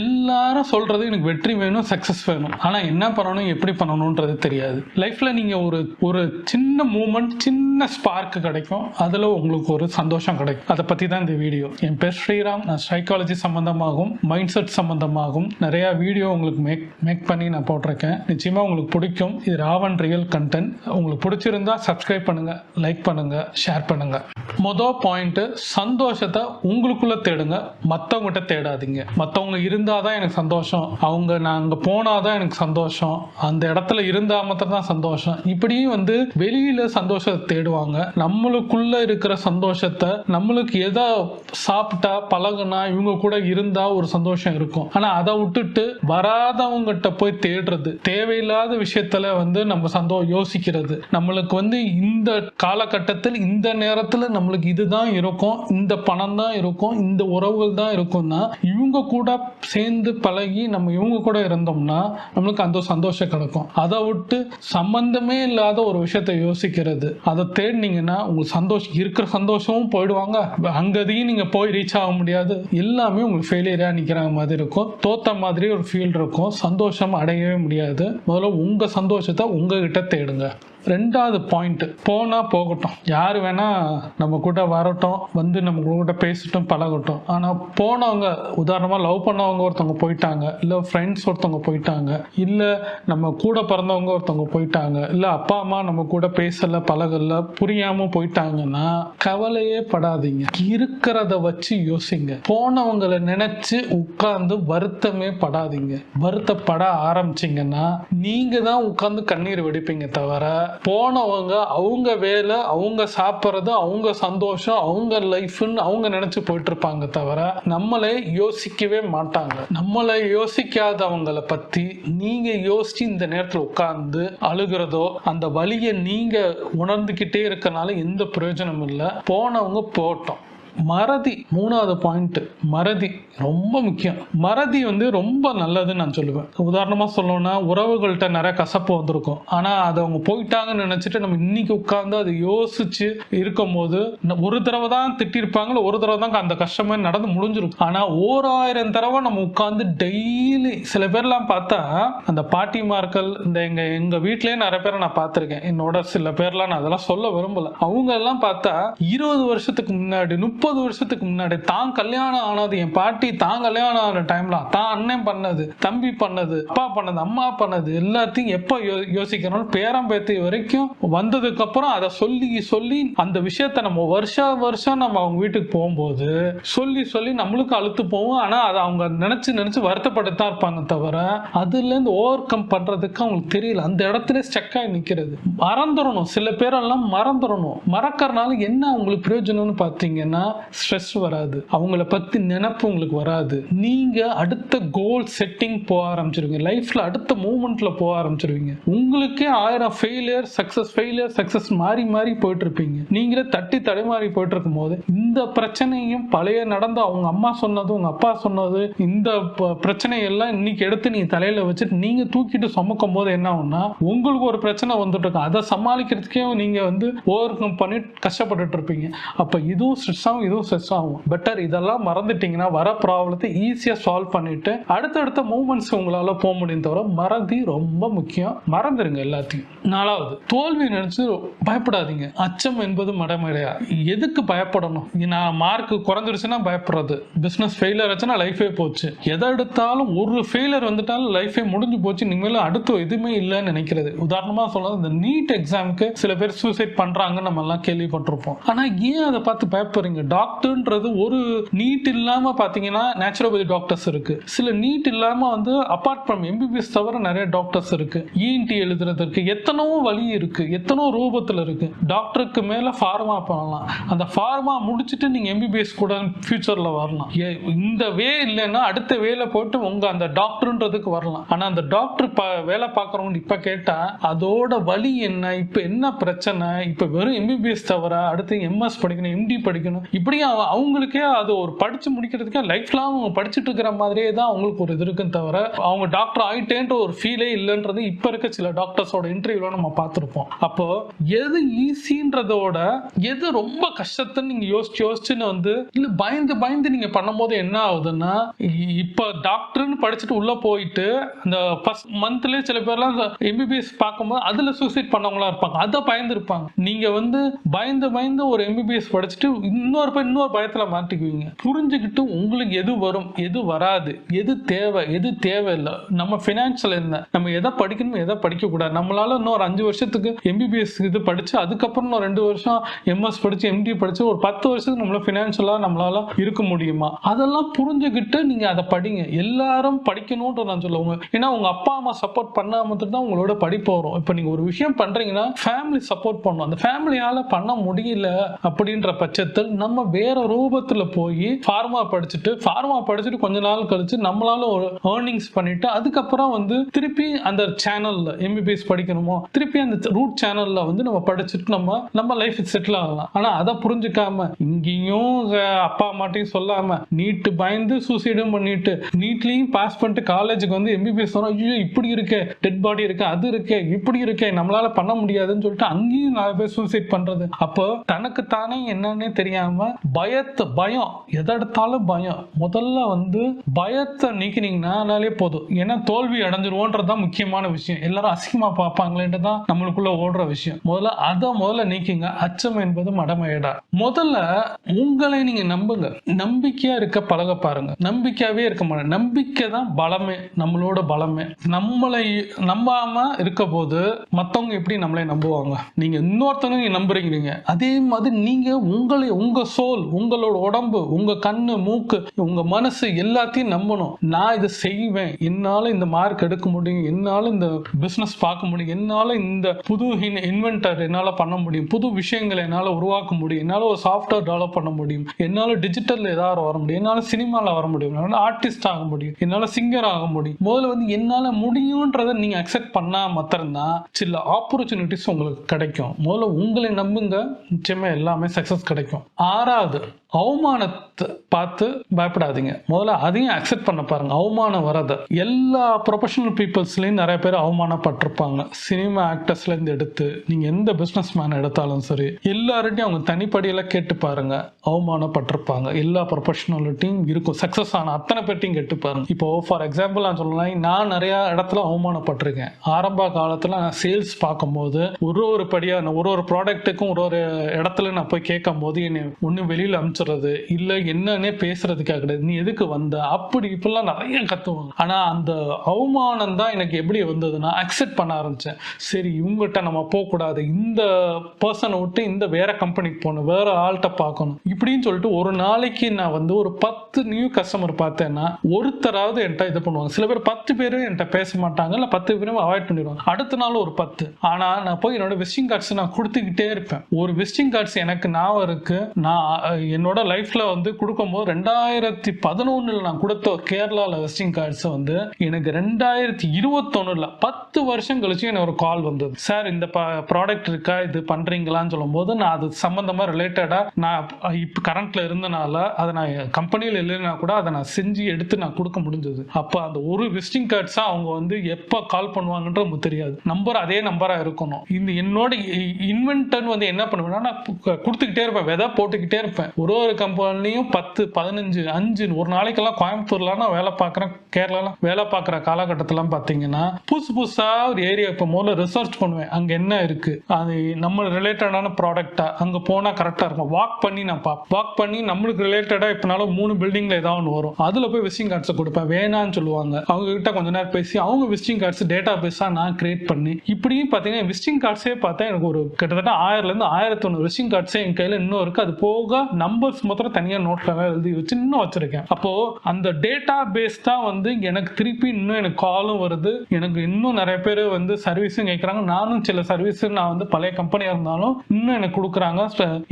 எல்லாரும் சொல்றது எனக்கு வெற்றி வேணும் சக்சஸ் வேணும். ஆனா என்ன பண்ணணும் எப்படி பண்ணணும்ன்றது தெரியாது. லைஃப்ல நீங்க ஒரு ஒரு சின்ன மூமெண்ட் சின்ன ஸ்பார்க் கிடைக்கும். அதுல உங்களுக்கு ஒரு சந்தோஷம் கிடைக்கும். அதை பத்தி தான் இந்த வீடியோ என் பேர் ஸ்ரீராம். நான் சைக்காலஜி சம்மந்தமாகவும் மைண்ட் செட் சம்பந்தமாகவும் நிறைய வீடியோ உங்களுக்கு மேக் மேக் பண்ணி நான் போட்டிருக்கேன். நிச்சயமா உங்களுக்கு பிடிக்கும். இது ராவன் ரியல் கண்டென்ட் உங்களுக்கு பிடிச்சிருந்தா சப்ஸ்கிரைப் பண்ணுங்க லைக் பண்ணுங்க ஷேர் பண்ணுங்க. மொதல் பாயிண்ட் சந்தோஷத்தை உங்களுக்குள்ள தேடுங்க. மற்றவங்ககிட்ட தேடாதீங்க. மற்றவங்க இருந்தால் தான் எனக்கு சந்தோஷம். அவங்க நான் அங்கே போனால் தான் எனக்கு சந்தோஷம். அந்த இடத்துல இருந்தால் மாத்திரம் தான் சந்தோஷம். இப்படியும் வந்து வெளியில சந்தோஷத்தை தேடுவாங்க. நம்மளுக்குள்ள இருக்கிற சந்தோஷத்தை நம்மளுக்கு எதா சாப்பிட்டா பழகுனா இவங்க கூட இருந்தா ஒரு சந்தோஷம் இருக்கும். ஆனா அதை விட்டுட்டு வராதவங்ககிட்ட போய் தேடுறது. தேவையில்லாத விஷயத்துல வந்து நம்ம சந்தோ யோசிக்கிறது. நம்மளுக்கு வந்து இந்த காலகட்டத்தில் இந்த நேரத்துல நம்மளுக்கு இதுதான் இருக்கும். இந்த பணம் தான் இருக்கும். இந்த உறவுகள் தான் இருக்கும்னா இவங்க கூட சேர்ந்து பழகி நம்ம இவங்க கூட இருந்தோம்னா நம்மளுக்கு அந்த சந்தோஷம் கிடைக்கும். அதை விட்டு சம்பந்தமே இல்லாத ஒரு விஷயத்தை யோசிக்கிறது. அதை தேடினீங்கன்னா உங்களுக்கு சந்தோஷம் இருக்கிற சந்தோஷமும் போயிடுவாங்க. அங்கதையும் நீங்க போய் ரீச் ஆக முடியாது. எல்லாமே உங்களுக்கு ஃபெயிலியரா நிக்கிற மாதிரி இருக்கும். தோத்த மாதிரி ஒரு ஃபீல் இருக்கும். சந்தோஷம் அடையவே முடியாது. முதல்ல உங்க சந்தோஷத்தை உங்ககிட்ட தேடுங்க. ரெண்டாவது பாயிண்ட் போனா போகட்டும். யார் வேணா நம்ம கூட வரட்டும் வந்து நம்ம கூட பேசட்டும் பழகட்டும். ஆனா போனவங்க உதாரணமா லவ் பண்ணவங்க ஒருத்தவங்க போயிட்டாங்க இல்ல ஃப்ரெண்ட்ஸ் ஒருத்தவங்க போயிட்டாங்க இல்ல நம்ம கூட பிறந்தவங்க ஒருத்தவங்க போயிட்டாங்க இல்ல அப்பா அம்மா நம்ம கூட பேசல பழகல புரியாம போயிட்டாங்கன்னா கவலையே படாதீங்க. இருக்கிறத வச்சு யோசிங்க. போனவங்களை நினைச்சு உட்கார்ந்து வருத்தமே படாதீங்க. வருத்தப்பட ஆரம்பிச்சிங்கன்னா நீங்க தான் உட்கார்ந்து கண்ணீர் வெடிப்பீங்க தவிர போனவங்க அவங்க வேலை அவங்க சாப்பிட்றது அவங்க சந்தோஷம் அவங்க லைஃப்னு அவங்க நினைச்சு போயிட்டு இருப்பாங்க தவிர நம்மளே யோசிக்கவே மாட்டாங்க. நம்மளை யோசிக்காதவங்களை பத்தி நீங்க யோசிச்சு இந்த நேரத்தில் உட்கார்ந்து அழுகிறதோ அந்த வழியை நீங்க உணர்ந்துகிட்டே இருக்கனால எந்த பிரயோஜனமும் இல்லை. போனவங்க போட்டோம் மறதி மூணாவது பாயிண்ட் மறதி ரொம்ப முக்கியம். மறதி வந்து ரொம்ப நல்லதுன்னு நான் சொல்லுவேன். உதாரணமா சொல்லணும்னா உறவுகள்கிட்ட நிறைய கசப்பு வந்திருக்கும். ஆனா அதை அவங்க போயிட்டாங்கன்னு நினைச்சிட்டு நம்ம இன்னைக்கு உட்கார்ந்து அதை யோசிச்சு இருக்கும் போது ஒரு தடவை தான் திட்டிருப்பாங்களோ ஒரு தடவை தான் அந்த கஷ்டமே நடந்து முடிஞ்சிருக்கும். ஆனா ஓராயிரம் தடவை நம்ம உட்கார்ந்து டெய்லி சில பேர்லாம் பார்த்தா அந்த பாட்டிமார்கள் இந்த எங்க எங்க வீட்லயே நிறைய பேரை நான் பார்த்திருக்கேன். என்னோட சில பேர்லாம் நான் அதெல்லாம் சொல்ல விரும்பல. அவங்க எல்லாம் பார்த்தா இருபது வருஷத்துக்கு முன்னாடி முப்பது முப்பது வருஷத்துக்கு முன்னாடி தான் கல்யாணம் ஆனது என் பாட்டி தான் கல்யாணம் ஆன டைம்ல தான் அண்ணன் பண்ணது தம்பி பண்ணது அப்பா பண்ணது அம்மா பண்ணது எல்லாத்தையும் எப்ப யோ- யோசிக்கிறோம் பேரம் பேத்தி வரைக்கும் வந்ததுக்கு அப்புறம் அதை சொல்லி சொல்லி அந்த விஷயத்த நம்ம வருஷ வருஷம் நம்ம அவங்க வீட்டுக்கு போகும்போது சொல்லி சொல்லி நம்மளுக்கு அழுத்து போவோம். ஆனா அதை அவங்க நினைச்சு நினைச்சு வருத்தப்பட்டு தான் இருப்பாங்க தவிர அதுல இருந்து ஓவர் கம் பண்றதுக்கு அவங்களுக்கு தெரியல. அந்த இடத்துல ஸ்டக் ஆகி நிக்கிறது. மறந்துடணும். சில பேரெல்லாம் மறந்துடணும். மறக்கறனால என்ன அவங்களுக்கு பிரயோஜனம்னு பார்த்தீங்கன்னா ஸ்ட்ரெஸ் வராது. அவங்கள பத்தி நினப்பு உங்களுக்கு வராது. நீங்க அடுத்த கோல் செட்டிங் போக ஆரம்பிச்சிருவீங்க. லைஃப்ல அடுத்த மூமெண்ட்ல போக ஆரம்பிச்சிருவீங்க. உங்களுக்கே ஆயிரம் ஃபெயிலியர் சக்சஸ் ஃபெயிலியர் சக்சஸ் மாறி மாறி போயிட்டு இருப்பீங்க நீங்களே தட்டி தடைமாறி போயிட்டு இருக்கும் போது இந்த பிரச்சனையும் பழைய நடந்த அவங்க அம்மா சொன்னது உங்க அப்பா சொன்னது இந்த பிரச்சனையெல்லாம் இன்னைக்கு எடுத்து நீங்க தலையில வச்சுட்டு நீங்க தூக்கிட்டு சுமக்கும் போது என்ன ஆகும்னா உங்களுக்கு ஒரு பிரச்சனை வந்துட்டு இருக்கும் அதை சமாளிக்கிறதுக்கே நீங்க வந்து ஓவர் கம் பண்ணி கஷ்டப்பட்டுட்டு இருப்பீங்க அப்ப இதுவும் ஸ்ட்ரெஸ்ஸாகவும் ஆகும் இதுவும் ஸ்ட்ரெஸ் ஆகும். பெட்டர் இதெல்லாம் மறந்துட்டீங்கன்னா வர ப்ராப்ளத்தை ஈஸியாக சால்வ் பண்ணிட்டு அடுத்தடுத்த மூமெண்ட்ஸ் உங்களால் போக முடியும் தவிர மறதி ரொம்ப முக்கியம். மறந்துடுங்க எல்லாத்தையும். நாலாவது தோல்வி நினைச்சு பயப்படாதீங்க. அச்சம் என்பது மடமடையா. எதுக்கு பயப்படணும்? நான் மார்க் குறைஞ்சிருச்சுன்னா பயப்படுறது. பிஸ்னஸ் ஃபெயிலியர் ஆச்சுன்னா லைஃபே போச்சு. எதை எடுத்தாலும் ஒரு ஃபெயிலியர் வந்துட்டாலும் லைஃபே முடிஞ்சு போச்சு. இனிமேல் அடுத்து எதுவுமே இல்லைன்னு நினைக்கிறது. உதாரணமாக சொல்ல இந்த நீட் எக்ஸாமுக்கு சில பேர் சூசைட் பண்ணுறாங்கன்னு நம்ம எல்லாம் கேள்விப்பட்டிருப்போம். ஆனால் ஏன் அதை பார்த்து பயப்படுறீங்க? டாக்டர்ன்றது ஒரு நீட் இல்லாம பாத்தீங்கன்னா நேச்சுரோபதி டாக்டர்ஸ் இருக்கு. சில நீட் இல்லாம வந்து அப்பார்ட் ஃப்ரம் எம்பிபிஎஸ் தவிர நிறைய டாக்டர்ஸ் இருக்கு. இஎன்டி எழுதுறதுக்கு எத்தனோ வழி இருக்கு. எத்தனோ ரூபத்துல இருக்கு. டாக்டருக்கு மேல ஃபார்மா பண்ணலாம். அந்த ஃபார்மா முடிச்சுட்டு நீங்க எம்பிபிஎஸ் கூட ஃபியூச்சர்ல வரலாம். ஏ- இந்த வே இல்லைன்னா அடுத்த வேலை போட்டு உங்க அந்த டாக்டர்ன்றதுக்கு வரலாம். ஆனா அந்த டாக்டர் வேலை பார்க்குறவங்க இப்ப கேட்டா அதோட வழி என்ன? இப்ப என்ன பிரச்சனை? இப்ப வெறும் எம்பிபிஎஸ் தவிர அடுத்து எம்எஸ் படிக்கணும் எம்டி படிக்கணும் இப்படியும் அவங்களுக்கே அது ஒரு படிச்சு முடிக்கிறதுக்கே லைஃப் லாங் அவங்க படிச்சுட்டு இருக்கிற மாதிரியே தான் அவங்களுக்கு ஒரு இது இருக்குன்னு தவிர அவங்க டாக்டர் ஆயிட்டேன்ற ஒரு ஃபீலே இல்லைன்றது இப்ப இருக்க சில டாக்டர்ஸோட இன்டர்வியூல நம்ம பார்த்துருப்போம். அப்போ எது ஈஸின்றதோட எது ரொம்ப கஷ்டத்துன்னு நீங்க யோசிச்சு யோசிச்சுன்னு வந்து இல்ல பயந்து பயந்து நீங்க பண்ணும்போது என்ன ஆகுதுன்னா இப்போ இப்ப டாக்டர்னு படிச்சுட்டு உள்ள போயிட்டு அந்த ஃபர்ஸ்ட் மந்த்லயே சில பேர்லாம் எம்பிபிஎஸ் பார்க்கும்போது அதுல சூசைட் பண்ணவங்களா இருப்பாங்க. அதை பயந்துருப்பாங்க. நீங்கள் நீங்க வந்து பயந்து பயந்து ஒரு எம்பிபிஎஸ் படிச்சுட்டு இன்னொரு இப்போ இன்னொரு பயத்தில் மாட்டிக்குவீங்க. புரிஞ்சுக்கிட்டு உங்களுக்கு எது வரும் எது வராது எது தேவை எது தேவையில்லை. நம்ம ஃபினான்ஷியல் என்ன? நம்ம எதை படிக்கணும் எதை படிக்கக்கூடாது. நம்மளால இன்னொரு அஞ்சு வருஷத்துக்கு எம்பிபிஎஸ் இது படித்து அதுக்கப்புறம் இன்னும் ரெண்டு வருஷம் எம்எஸ் படித்து எம்டி படித்து ஒரு பத்து வருஷத்துக்கு நம்மள ஃபினான்ஷியலாக நம்மளால இருக்க முடியுமா? அதெல்லாம் புரிஞ்சுக்கிட்டு நீங்கள் அதை படிங்க. எல்லாரும் படிக்கணும்ன்ற நான் சொல்லுவாங்க ஏன்னா உங்கள் அப்பா அம்மா சப்போர்ட் பண்ணால் மட்டும் தான் உங்களோட படிப்பு வரும். இப்போ நீங்கள் ஒரு விஷயம் பண்ணுறீங்கன்னா ஃபேமிலி சப்போர்ட் பண்ணும் அந்த ஃபேமிலியால் பண்ண முடியல அப்படின்ற பட்சத்தில் நம்ம வேற ரூபத்துல போய் ஃபார்மா படிச்சுட்டு ஃபார்மா படிச்சுட்டு கொஞ்ச நாள் கழிச்சு நம்மளால ஒரு ஏர்னிங்ஸ் பண்ணிட்டு அதுக்கப்புறம் வந்து திருப்பி அந்த சேனல்ல எம்பிபிஎஸ் படிக்கணுமோ திருப்பி அந்த ரூட் சேனல்ல வந்து நம்ம படிச்சுட்டு நம்ம நம்ம லைஃப் செட்டில் ஆகலாம். ஆனா அதை புரிஞ்சுக்காம இங்கேயும் அப்பா அம்மாட்டையும் சொல்லாம நீட்டு பயந்து சூசைடும் பண்ணிட்டு நீட்லயும் பாஸ் பண்ணிட்டு காலேஜுக்கு வந்து எம்பிபிஎஸ் வரும். ஐயோ இப்படி இருக்கே டெட் பாடி இருக்கு அது இருக்கே இப்படி இருக்கே நம்மளால பண்ண முடியாதுன்னு சொல்லிட்டு அங்கேயும் நிறைய பேர் சூசைட் பண்றது. அப்போ தனக்கு தானே என்னன்னே தெரியாம பயத்தை பயம். எதை எடுத்தாலும் பயம். முதல்ல வந்து பயத்தை நீக்கினீங்கன்னாலே போதும். ஏன்னா தோல்வி அடைஞ்சிருவோன்றதுதான் முக்கியமான விஷயம். எல்லாரும் அசிங்கமா பார்ப்பாங்களேன்ட்டு தான் நம்மளுக்குள்ள ஓடுற விஷயம். முதல்ல அதை முதல்ல நீக்கிங்க. அச்சம் என்பது மடமையடா. முதல்ல உங்களை நீங்க நம்புங்க. நம்பிக்கையா இருக்க பழக பாருங்க. நம்பிக்கையாவே இருக்க மாட்டேன். நம்பிக்கை தான் பலமே. நம்மளோட பலமே. நம்மளை நம்பாம இருக்க போது மத்தவங்க எப்படி நம்மளை நம்புவாங்க? நீங்க இன்னொருத்தவங்க நீங்க நம்புறீங்க. அதே மாதிரி நீங்க உங்களை உங்க சோல் உங்களோட உடம்பு உங்க கண்ணு மூக்கு உங்க மனசு எல்லாத்தையும் நம்பணும். நான் இதை செய்வேன். என்னால இந்த மார்க் எடுக்க முடியும். என்னால இந்த பிசினஸ் பார்க்க முடியும். என்னால இந்த புது இன்வென்டர் என்னால பண்ண முடியும். புது விஷயங்களை என்னால உருவாக்க முடியும். என்னால ஒரு சாஃப்ட்வேர் டெவலப் பண்ண முடியும். என்னால டிஜிட்டல்ல ஏதாவது வர முடியும். என்னால சினிமால வர முடியும். என்னால ஆர்டிஸ்ட் ஆக முடியும். என்னால சிங்கர் ஆக முடியும். முதல்ல வந்து என்னால முடியும்ன்றதை நீங்க அக்செப்ட் பண்ணா மாத்திரம்தான் சில ஆப்பர்ச்சுனிட்டிஸ் உங்களுக்கு கிடைக்கும். முதல்ல உங்களை நம்புங்க. நிச்சயமா எல்லாமே சக்சஸ் கிடைக்கும். parada. அவமானத்தை பார்த்து பயப்படாதீங்க. முதல்ல அதையும் அக்செப்ட் பண்ண பாருங்க. அவமானம் வரத. எல்லா ப்ரொஃபஷனல் பீப்புள்ஸ்லையும் நிறைய பேர் அவமானப்பட்டிருப்பாங்க. சினிமா ஆக்டர்ஸ்லேருந்து எடுத்து நீங்கள் எந்த பிஸ்னஸ் மேன் எடுத்தாலும் சரி எல்லார்ட்டையும் அவங்க தனிப்படியெல்லாம் கேட்டு பாருங்க. அவமானப்பட்டிருப்பாங்க. எல்லா ப்ரொஃபஷனாலிட்டியும் இருக்கும். சக்ஸஸ் ஆன அத்தனை பேர்ட்டையும் கேட்டு பாருங்க. இப்போ ஃபார் எக்ஸாம்பிள் நான் சொல்லலாம் நான் நிறைய இடத்துல அவமானப்பட்டிருக்கேன். ஆரம்ப காலத்தில் நான் சேல்ஸ் பார்க்கும்போது ஒரு ஒரு படியாக நான் ஒரு ஒரு ப்ராடக்ட்டுக்கும் ஒரு ஒரு இடத்துல நான் போய் கேட்கும் போது என்னை வெளியில் அனுப்பிச்சேன் பேசுறது? இல்ல என்னன்னே பேசுறதுக்காக கிடையாது. நீ எதுக்கு வந்த? அப்படி இப்பெல்லாம் நிறைய கத்துவாங்க. ஆனா அந்த அவமானம் தான் எனக்கு எப்படி வந்ததுன்னா அக்செப்ட் பண்ண ஆரம்பிச்சேன். சரி இவங்ககிட்ட நம்ம போகக்கூடாது. இந்த பர்சனை விட்டு இந்த வேற கம்பெனிக்கு போகணும். வேற ஆள்கிட்ட பார்க்கணும். இப்படின்னு சொல்லிட்டு ஒரு நாளைக்கு நான் வந்து ஒரு பத்து நியூ கஸ்டமர் பார்த்தேன்னா ஒருத்தராவது என்கிட்ட இது பண்ணுவாங்க. சில பேர் பத்து பேரும் என்கிட்ட பேச மாட்டாங்க. இல்லை பத்து பேரும் அவாய்ட் பண்ணிடுவாங்க. அடுத்த நாள் ஒரு பத்து. ஆனா நான் போய் என்னோட விசிட்டிங் கார்ட்ஸ் நான் கொடுத்துக்கிட்டே இருப்பேன். ஒரு விசிட்டிங் கார்ட்ஸ் எனக்கு நான் இருக்கு. நான் என்னோட என்னோட லைஃப்ல வந்து கொடுக்கும்போது ரெண்டாயிரத்தி பதினொன்னுல நான் கொடுத்த கேரளால விசிட்டிங் கார்ட்ஸ் வந்து எனக்கு ரெண்டாயிரத்தி இருபத்தொன்னுல பத்து வருஷம் கழிச்சு எனக்கு ஒரு கால் வந்தது. சார் இந்த ப்ராடக்ட் இருக்கா? இது பண்றீங்களான்னு சொல்லும்போது நான் அது சம்பந்தமா ரிலேட்டடா நான் இப்போ கரண்ட்ல இருந்தனால அதை நான் கம்பெனியில் இல்லைன்னா கூட அதை நான் செஞ்சு எடுத்து நான் கொடுக்க முடிஞ்சது. அப்போ அந்த ஒரு விசிட்டிங் கார்ட்ஸா அவங்க வந்து எப்போ கால் பண்ணுவாங்கன்ற நமக்கு தெரியாது. நம்பர் அதே நம்பரா இருக்கணும். இந்த என்னோட இன்வென்டர் வந்து என்ன பண்ணுவேன்னா நான் கொடுத்துக்கிட்டே இருப்பேன். விதை போட்டுக்கிட்டே இருப்பேன். ஒரு ஒரு கம்பெனிலையும் பத்து பதினஞ்சு அஞ்சு ஒரு நாளைக்கெல்லாம் கோயம்புத்தூர்ல நான் வேலை பார்க்குறேன் கேரளாலாம் வேலை பார்க்குற காலகட்டத்திலாம் பார்த்தீங்கன்னா புதுசு புதுசா ஒரு ஏரியா இப்போ முதல்ல ரிசர்ச் பண்ணுவேன். அங்கே என்ன இருக்கு? அது நம்ம ரிலேட்டடான ப்ராடக்டா அங்கே போனால் கரெக்டாக இருக்கும். வாக் பண்ணி நான் பார்ப்பேன். வாக் பண்ணி நம்மளுக்கு ரிலேட்டடாக இப்போனால மூணு பில்டிங்ல ஏதாவது ஒன்று வரும். அதில் போய் விசிட்டிங் கார்ட்ஸை கொடுப்பேன். வேணான்னு சொல்லுவாங்க. அவங்க கிட்ட கொஞ்ச நேரம் பேசி அவங்க விசிட்டிங் கார்ட்ஸ் டேட்டா பேஸாக நான் கிரியேட் பண்ணி இப்படியும் பார்த்தீங்கன்னா விசிட்டிங் கார்ட்ஸே பார்த்தா எனக்கு ஒரு கிட்டத்தட்ட ஆயிரம்லேருந்து ஆயிரத்தி ஒன்று விசிட்டிங் கார்ட்ஸே என் கையில் இன்னும் இருக்குது அது போக நம்பர்ஸ் மாத்திரம் தனியாக நோட்ல எழுதி வச்சு இன்னும் வச்சிருக்கேன். அப்போ அந்த டேட்டா பேஸ் தான் வந்து எனக்கு திருப்பி இன்னும் எனக்கு காலும் வருது. எனக்கு இன்னும் நிறைய பேர் வந்து சர்வீஸும் கேட்குறாங்க நானும் சில சர்வீஸ் நான் வந்து பழைய கம்பெனியாக இருந்தாலும் இன்னும் எனக்கு கொடுக்குறாங்க.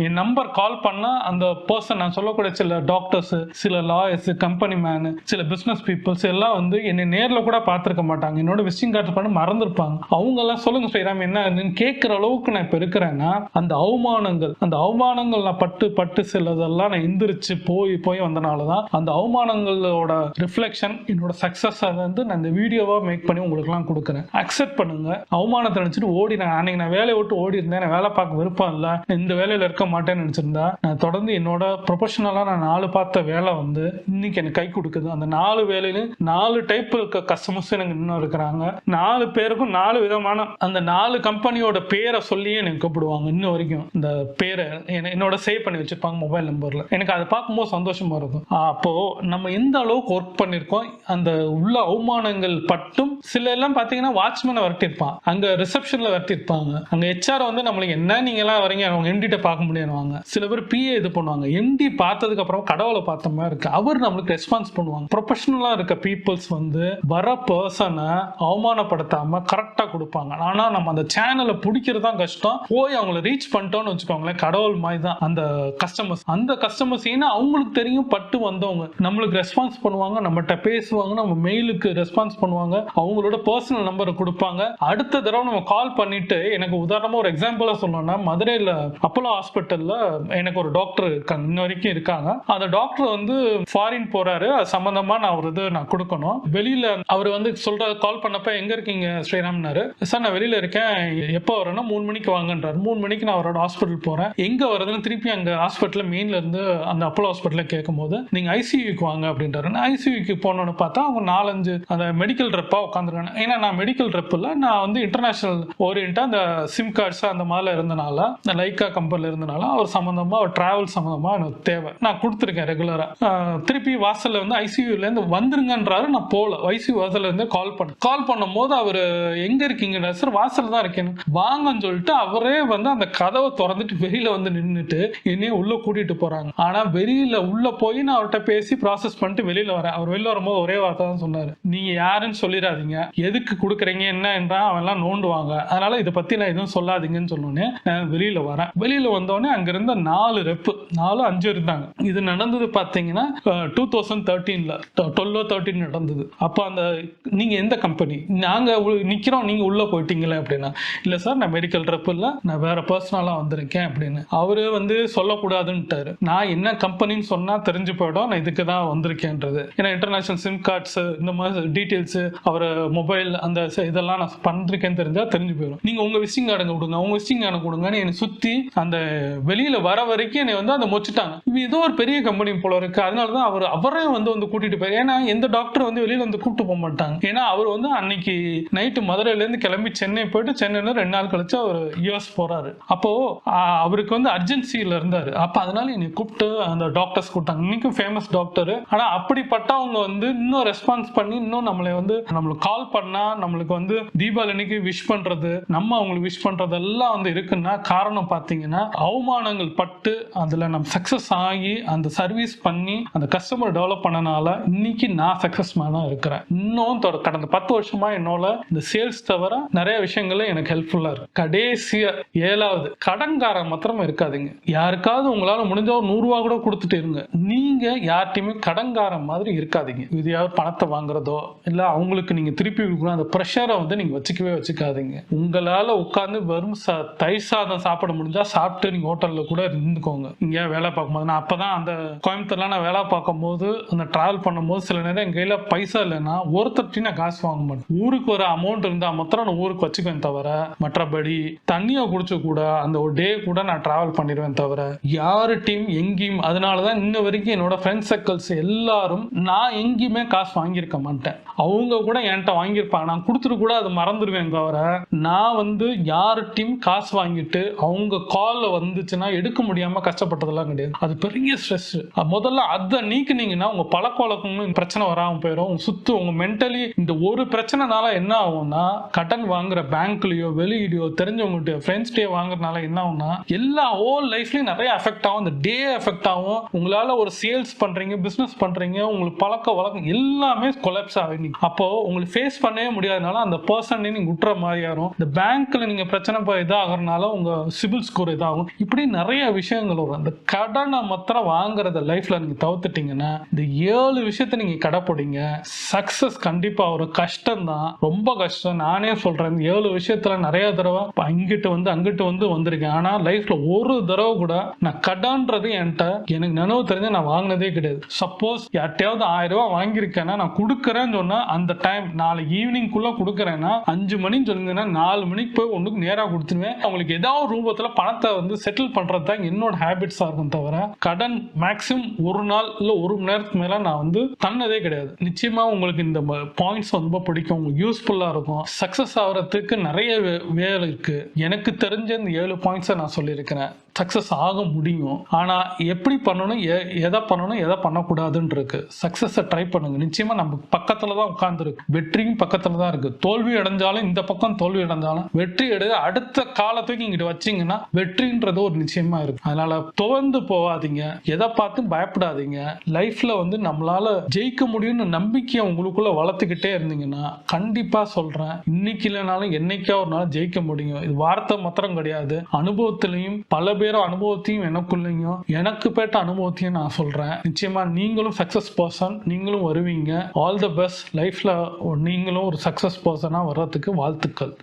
என் நம்பர் கால் பண்ணால் அந்த பர்சன் நான் சொல்லக்கூடிய சில டாக்டர்ஸ் சில லாயர்ஸ் கம்பெனி மேனு சில பிஸ்னஸ் பீப்புள்ஸ் எல்லாம் வந்து என்னை நேரில் கூட பார்த்துருக்க மாட்டாங்க. என்னோட விசிட்டிங் கார்டு பண்ண மறந்துருப்பாங்க. அவங்க எல்லாம் சொல்லுங்க ஸ்ரீராம் என்ன கேட்குற அளவுக்கு நான் இப்போ இருக்கிறேன்னா அந்த அவமானங்கள் அந்த அவமானங்கள் நான் பட்டு பட்டு சில அவமானப்படுத்துறதெல்லாம் நான் எந்திரிச்சு போய் போய் வந்தனால தான் அந்த அவமானங்களோட ரிஃப்ளெக்ஷன் என்னோட சக்ஸஸ் அதை வந்து நான் இந்த வீடியோவாக மேக் பண்ணி உங்களுக்குலாம் கொடுக்குறேன். அக்செப்ட் பண்ணுங்க. அவமானத்தை நினச்சிட்டு ஓடி நான் அன்னைக்கு நான் வேலையை விட்டு ஓடி இருந்தேன் நான் வேலை பார்க்க விருப்பம் இல்லை. இந்த வேலையில் இருக்க மாட்டேன்னு நினச்சிருந்தா நான் தொடர்ந்து என்னோட ப்ரொஃபஷனலாக நான் நாலு பார்த்த வேலை வந்து இன்னைக்கு எனக்கு கை கொடுக்குது. அந்த நாலு வேலையிலும் நாலு டைப் இருக்க கஸ்டமர்ஸ் எனக்கு இன்னும் இருக்கிறாங்க. நாலு பேருக்கும் நாலு விதமான அந்த நாலு கம்பெனியோட பேரை சொல்லியே எனக்கு கூப்பிடுவாங்க இன்ன வரைக்கும். இந்த பேரை என்னோட சேவ் பண்ணி வச்சிருப்பாங்க மொபைல் நம்பரில் எனக்கு அதை பார்க்கும்போது சந்தோஷமாக இருக்கும் அப்போது நம்ம எந்த அளவுக்கு ஒர்க் பண்ணியிருக்கோம் அந்த உள்ள அவமானங்கள் பட்டும் சில எல்லாம் பார்த்தீங்கன்னா வாட்ச்மேனை விரட்டிருப்பான் அங்கே ரிசப்ஷனில் விரட்டிருப்பாங்க அங்கே ஹெச்ஆர் வந்து நம்மளுக்கு என்ன நீங்களாம் வரீங்க அவங்க எம்டிட்ட பார்க்க முடியாதுவாங்க சில பேர் பிஏ இது பண்ணுவாங்க. எம்டி பார்த்ததுக்கு அப்புறம் கடவுளை பார்த்த மாதிரி இருக்கு. அவர் நம்மளுக்கு ரெஸ்பான்ஸ் பண்ணுவாங்க. ப்ரொஃபஷனலாக இருக்க பீப்புள்ஸ் வந்து வர பர்சனை அவமானப்படுத்தாமல் கரெக்டாக கொடுப்பாங்க. ஆனால் நம்ம அந்த சேனலை பிடிக்கிறது தான் கஷ்டம். போய் அவங்கள ரீச் பண்ணிட்டோம்னு வச்சுக்கோங்களேன் கடவுள் மாதிரி தான் அந்த கஸ்டமர்ஸ் அந்த கஸ்டமர்ஸ் ஏன்னா அவங்களுக்கு தெரியும் பட்டு வந்தவங்க. நம்மளுக்கு ரெஸ்பான்ஸ் பண்ணுவாங்க நம்மகிட்ட பேசுவாங்க நம்ம மெயிலுக்கு ரெஸ்பான்ஸ் பண்ணுவாங்க அவங்களோட பர்சனல் நம்பரை கொடுப்பாங்க. அடுத்த தடவை நம்ம கால் பண்ணிட்டு எனக்கு உதாரணமாக ஒரு எக்ஸாம்பிளாக சொல்லணும்னா மதுரையில் அப்போலோ ஹாஸ்பிட்டலில் எனக்கு ஒரு டாக்டர் இருக்காங்க இன்ன வரைக்கும் இருக்காங்க. அந்த டாக்டர் வந்து ஃபாரின் போறாரு அது சம்பந்தமா நான் ஒரு இது நான் கொடுக்கணும். வெளியில அவர் வந்து சொல்ற கால் பண்ணப்ப எங்க இருக்கீங்க? ஸ்ரீராம்னாரு. சார் நான் வெளியில இருக்கேன். எப்போ வரேன்னா மூணு மணிக்கு வாங்கன்றாரு. மூணு மணிக்கு நான் அவரோட ஹாஸ்பிட்டல் போறேன். எங்க வருதுன்னு திருப்பி அங்க ஹாஸ்பிட்டல் மெயின் இருந்து அந்த அப்போலோ ஹாஸ்பிட்டல்ல கேட்கும் போது நீங்க ஐசியூக்கு வாங்க அப்படின்றாரு. நான் ஐசியூக்கு போனோன்னு பார்த்தா அவங்க நாலஞ்சு அந்த மெடிக்கல் ரெப்பாக உட்காந்துருக்காங்க ஏன்னா நான் மெடிக்கல் ரெப் இல்லை நான் வந்து இன்டர்நேஷனல் ஓரியண்ட்டாக அந்த சிம் கார்ட்ஸ் அந்த மாதிரில இருந்தனால இந்த லைக்கா கம்பெனியில் இருந்தனால அவர் சம்மந்தமாக அவர் ட்ராவல் சம்மந்தமாக எனக்கு தேவை. நான் கொடுத்துருக்கேன் ரெகுலராக திருப்பி வாசல்ல வந்து ஐசியூலேருந்து வந்துருங்கன்றாரு நான் போகல ஐசியூ வாசல்லேருந்து கால் பண்ண கால் பண்ணும்போது அவர் எங்கே இருக்கீங்க சார் வாசல் தான் இருக்கேன். வாங்கன்னு சொல்லிட்டு அவரே வந்து அந்த கதவை திறந்துட்டு வெளியில் வந்து நின்றுட்டு என்னையே உள்ளே கூட்டிட்டு போறாங்க. ஆனா வெளியில உள்ள போய் நான் அவர்கிட்ட பேசி ப்ராசஸ் பண்ணிட்டு வெளியில வரேன். அவர் வெளியில வரும்போது ஒரே வார்த்தை தான் சொன்னாரு. நீங்க யாருன்னு சொல்லிடாதீங்க. எதுக்கு கொடுக்குறீங்க? என்ன என்றா அவன் எல்லாம் நோண்டுவாங்க. அதனால இதை பத்தி நான் எதுவும் சொல்லாதீங்கன்னு சொன்னோன்னே நான் வெளியில வரேன். வெளியில வந்தோடனே அங்க இருந்த நாலு ரெப்பு நாலு அஞ்சு இருந்தாங்க. இது நடந்தது பாத்தீங்கன்னா டூ தௌசண்ட் தேர்ட்டீன்ல டுவெல்லோ தேர்ட்டின் நடந்தது. அப்போ அந்த நீங்க எந்த கம்பெனி நாங்க நிக்கிறோம். நீங்க உள்ள போயிட்டீங்களே அப்படின்னா. இல்ல சார் நான் மெடிக்கல் ரெப்பு இல்ல. நான் வேற பர்சனலா வந்திருக்கேன் அப்படின்னு. அவரு வந்து சொல்லக்கூடாதுன்ட்டாரு. நான் என்ன கம்பெனின்னு சொன்னா தெரிஞ்சு போயிடும். நான் இதுக்கு தான் வந்திருக்கேன்றது. ஏன்னா இன்டர்நேஷனல் சிம் கார்ட்ஸ் இந்த மாதிரி டீட்டெயில்ஸ் அவர் மொபைல் அந்த இதெல்லாம் நான் பண்ணிருக்கேன்னு தெரிஞ்சா தெரிஞ்சு போயிடும். நீங்க உங்க விசிங் கார்டு கொடுங்க. உங்க விசிங் கார்டு கொடுங்கன்னு என்னை சுத்தி அந்த வெளியில வர வரைக்கும் என்னை வந்து அதை மொச்சிட்டாங்க. இது ஏதோ ஒரு பெரிய கம்பெனி போல இருக்கு. அதனால தான் அவர் அவரே வந்து வந்து கூட்டிட்டு போய் ஏன்னா எந்த டாக்டர் வந்து வெளியில வந்து கூப்பிட்டு போக மாட்டாங்க. ஏன்னா அவர் வந்து அன்னைக்கு நைட்டு மதுரையில இருந்து கிளம்பி சென்னை போயிட்டு சென்னையில ரெண்டு நாள் கழிச்சு அவர் யூஎஸ் போறாரு. அப்போ அவருக்கு வந்து அர்ஜென்சில இருந்தாரு. அப்ப அதனால நீ கூப்பிட்டு அந்த டாக்டர்ஸ் கூப்பிட்டாங்க. இன்னைக்கும் ஃபேமஸ் டாக்டர் ஆனா அப்படிப்பட்டவங்க வந்து இன்னும் ரெஸ்பான்ஸ் பண்ணி இன்னும் நம்மளை வந்து நம்மளுக்கு கால் பண்ணா நம்மளுக்கு வந்து தீபாவளி அன்னைக்கு விஷ் பண்றது நம்ம அவங்களுக்கு விஷ் பண்றது எல்லாம் வந்து இருக்குன்னா காரணம் பார்த்தீங்கன்னா அவமானங்கள் பட்டு அதில் நம்ம சக்ஸஸ் ஆகி அந்த சர்வீஸ் பண்ணி அந்த கஸ்டமர் டெவலப் பண்ணனால இன்னைக்கு நான் சக்ஸஸ் மேனாக இருக்கிறேன். இன்னும் கடந்த பத்து வருஷமா என்னோட இந்த சேல்ஸ் தவிர நிறைய விஷயங்கள எனக்கு ஹெல்ப்ஃபுல்லாக இருக்கு. கடைசியாக ஏழாவது கடன்காரன் மாத்திரம் இருக்காதுங்க. யாருக்காவது உங்களால் முடிஞ்ச ஒரு நூறுரூவா கூட கொடுத்துட்டு இருங்க. நீங்க யார்ட்டையுமே கடன்காரன் மாதிரி இருக்காதீங்க. இதையாவது பணத்தை வாங்குறதோ இல்ல அவங்களுக்கு நீங்க திருப்பி கொடுக்கணும் அந்த ப்ரெஷரை வந்து நீங்க வச்சுக்கவே வச்சுக்காதீங்க. உங்களால உட்காந்து வெறும் சா தயிர் சாதம் சாப்பிட முடிஞ்சா சாப்பிட்டு நீங்க ஹோட்டல்ல கூட இருந்துக்கோங்க. இங்க வேலை பார்க்கும்போது நான் அப்பதான் அந்த கோயம்புத்தூர்ல நான் வேலை பார்க்கும்போது அந்த டிராவல் பண்ணும்போது சில நேரம் என் கையில பைசா இல்லைன்னா ஒருத்தர்ட்டி நான் காசு வாங்க மாட்டேன். ஊருக்கு ஒரு அமௌண்ட் இருந்தா மாத்திரம் நான் ஊருக்கு வச்சுக்குவேன் தவிர மற்றபடி தண்ணியை குடிச்சு கூட அந்த ஒரு டே கூட நான் டிராவல் பண்ணிடுவேன் தவிர யாரு டீம் எங்கேயும் அதனாலதான் இன்ன வரைக்கும் என்னோட ஃப்ரெண்ட் சர்க்கிள்ஸ் எல்லாரும் நான் எங்கேயுமே காசு வாங்கியிருக்க மாட்டேன். அவங்க கூட என்கிட்ட வாங்கியிருப்பாங்க. நான் கொடுத்துட்டு கூட அது மறந்துடுவேன் தவிர நான் வந்து யார்கிட்டையும் காசு வாங்கிட்டு அவங்க காலில் வந்துச்சுன்னா எடுக்க முடியாம கஷ்டப்பட்டதெல்லாம் கிடையாது. அது பெரிய ஸ்ட்ரெஸ் முதல்ல அதை நீக்கினீங்கன்னா உங்க பழக்க வழக்கங்களும் பிரச்சனை வராம போயிடும். உங்கள் சுத்து உங்க மென்டலி இந்த ஒரு பிரச்சனைனால என்ன ஆகும்னா கடன் வாங்குற பேங்க்லயோ வெளியிடையோ ஃப்ரெண்ட்ஸ் ஃப்ரெண்ட்ஸ்டே வாங்குறதுனால என்ன ஆகும்னா எல்லா ஹோல் லைஃப்லயும் நிறைய அஃபெக்ட் ஆகும். இந்த டே எஃபெக்ட் ஆகும். உங்களால ஒரு சேல்ஸ் பண்றீங்க பிசினஸ் பண்றீங்க உங்களுக்கு பழக்க வழக்கம் எல்லாமே கொலாப்ஸ் ஆகும் அப்போ உங்களுக்கு ஃபேஸ் பண்ணவே முடியாதனால அந்த பர்சன் நீங்க விட்டுற மாதிரி ஆகும் இந்த பேங்க்ல நீங்க பிரச்சனை போய் இதாகிறனால உங்க சிபில் ஸ்கோர் இதாகும். இப்படி நிறைய விஷயங்கள் வரும். அந்த கடனை மாத்திரம் வாங்குறத லைஃப்ல நீங்க தவிர்த்துட்டீங்கன்னா இந்த ஏழு விஷயத்த நீங்க கடைப்பிடிங்க சக்சஸ் கண்டிப்பா ஒரு கஷ்டம் தான் ரொம்ப கஷ்டம். நானே சொல்றேன் இந்த ஏழு விஷயத்துல நிறைய தடவை இங்கிட்டு வந்து அங்கிட்டு வந்து வந்திருக்கேன். ஆனா லைஃப்ல ஒரு தடவை கூட நான் கடன் லோன்றது என்கிட்ட எனக்கு நினைவு தெரிஞ்சு நான் வாங்கினதே கிடையாது. சப்போஸ் யார்ட்டையாவது ஆயிரம் ரூபாய் வாங்கியிருக்கேன்னா நான் கொடுக்குறேன்னு சொன்னா அந்த டைம் நாளை ஈவினிங்குள்ளே கொடுக்குறேன்னா அஞ்சு மணின்னு சொல்லியிருந்தேன்னா நாலு மணிக்கு போய் ஒன்றுக்கு நேராக கொடுத்துருவேன். அவங்களுக்கு ஏதாவது ரூபத்தில் பணத்தை வந்து செட்டில் பண்ணுறது தான் என்னோட ஹேபிட்ஸாக இருக்கும் தவிர கடன் மேக்ஸிமம் ஒரு நாள் இல்லை ஒரு மணி நேரத்துக்கு மேலே நான் வந்து தன்னதே கிடையாது. நிச்சயமாக உங்களுக்கு இந்த பாயிண்ட்ஸ் ரொம்ப பிடிக்கும். உங்களுக்கு யூஸ்ஃபுல்லாக இருக்கும். சக்ஸஸ் ஆகிறதுக்கு நிறைய வே- வேலை இருக்குது எனக்கு தெரிஞ்ச இந்த ஏழு பாயிண்ட்ஸை நான் சொல்லியிருக்கிறேன். சக்ஸஸ் ஆக முடியும். ஆனால் எப்படி பண்ணணும் எ- எதை பண்ணணும் எதை பண்ணக்கூடாதுன்னு இருக்கு சக்ஸஸை ட்ரை பண்ணுங்க. நிச்சயமா நம்ம பக்கத்துல தான் உட்காந்துருக்கு வெற்றியும் பக்கத்துல தான் இருக்கு. தோல்வி அடைஞ்சாலும் இந்த பக்கம் தோல்வி அடைஞ்சாலும் வெற்றி அடை அடுத்த காலத்துக்கு இங்கிட்ட வச்சீங்கன்னா வெற்றின்றது ஒரு நிச்சயமா இருக்கு. அதனால துவந்து போகாதீங்க. எதை பார்த்து பயப்படாதீங்க. லைஃப்ல வந்து நம்மளால ஜெயிக்க முடியும்னு நம்பிக்கையை உங்களுக்குள்ள வளர்த்துக்கிட்டே இருந்தீங்கன்னா கண்டிப்பா சொல்றேன். இன்னைக்கு இல்லைனாலும் என்னைக்கா ஒரு நாள் ஜெயிக்க முடியும். இது வார்த்தை மாத்திரம் கிடையாது. அனுபவத்திலையும் பல பேர் பேரும் அனுபவத்தையும் எனக்குள்ளையும் எனக்கு பேட்ட அனுபவத்தையும் நான் சொல்றேன். நிச்சயமா நீங்களும் சக்சஸ் பர்சன் நீங்களும் வருவீங்க. ஆல் த பெஸ்ட் லைஃப்ல நீங்களும் ஒரு சக்சஸ் பர்சனா வர்றதுக்கு வாழ்த்துக்கள்.